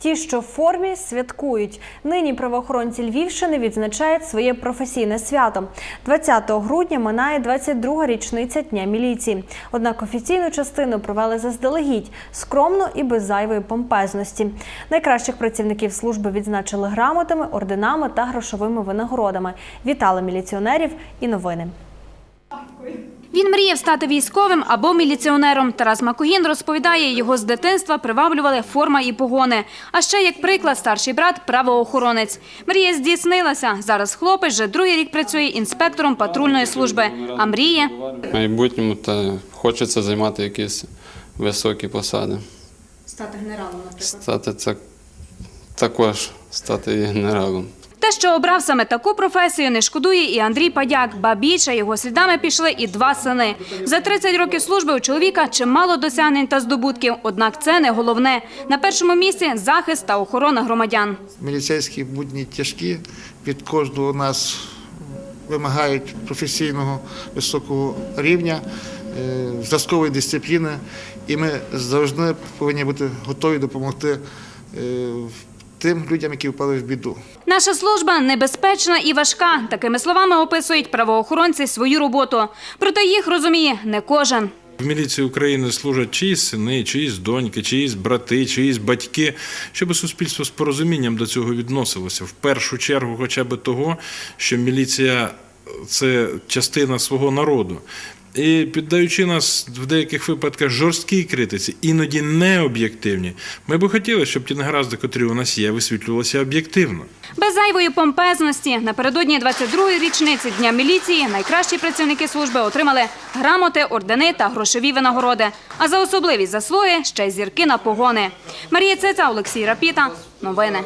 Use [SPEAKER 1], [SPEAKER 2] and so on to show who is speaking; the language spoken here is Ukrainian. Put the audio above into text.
[SPEAKER 1] Ті, що в формі, святкують. Нині правоохоронці Львівщини відзначають своє професійне свято. 20 грудня минає 22 річниця Дня міліції. Однак офіційну частину провели заздалегідь, скромно і без зайвої помпезності. Найкращих працівників служби відзначили грамотами, орденами та грошовими винагородами. Вітали міліціонерів і новини.
[SPEAKER 2] Він мріяв стати військовим або міліціонером. Тарас Макогін розповідає, його з дитинства приваблювали форма і погони. А ще, як приклад, старший брат – правоохоронець. Мрія здійснилася. Зараз хлопець вже другий рік працює інспектором патрульної служби. А мріє
[SPEAKER 3] В майбутньому та хочеться займати якісь високі посади.
[SPEAKER 2] стати генералом, наприклад.
[SPEAKER 3] Стати це також стати генералом.
[SPEAKER 2] Що обрав саме таку професію, не шкодує і Андрій Падяк. Ба більше його слідами пішли і два сини. За 30 років служби у чоловіка чимало досягнень та здобутків. Однак це не головне. На першому місці захист та охорона громадян.
[SPEAKER 4] Міліцейські будні тяжкі, від кожного нас вимагають професійного високого рівня, е, зразкової дисципліни, і ми завжди повинні бути готові допомогти е, тим людям, які впали в біду.
[SPEAKER 2] Наша служба небезпечна і важка. Такими словами описують правоохоронці свою роботу. Проте їх розуміє не кожен.
[SPEAKER 5] В міліції України служать чиїсь сини, чиїсь доньки, чиїсь брати, чиїсь батьки, щоб суспільство з порозумінням до цього відносилося. В першу чергу, хоча б того, що міліція це частина свого народу. І піддаючи нас в деяких випадках жорсткій критиці, іноді необ'єктивні, ми би хотіли, щоб ті негаразди, котрі у нас є, висвітлювалися об'єктивно.
[SPEAKER 2] Без зайвої помпезності напередодні 22-ї річниці Дня міліції найкращі працівники служби отримали грамоти, ордени та грошові винагороди. А за особливі заслуги ще й зірки на погони. Марія Цеца, Олексій Рапіта. Новини.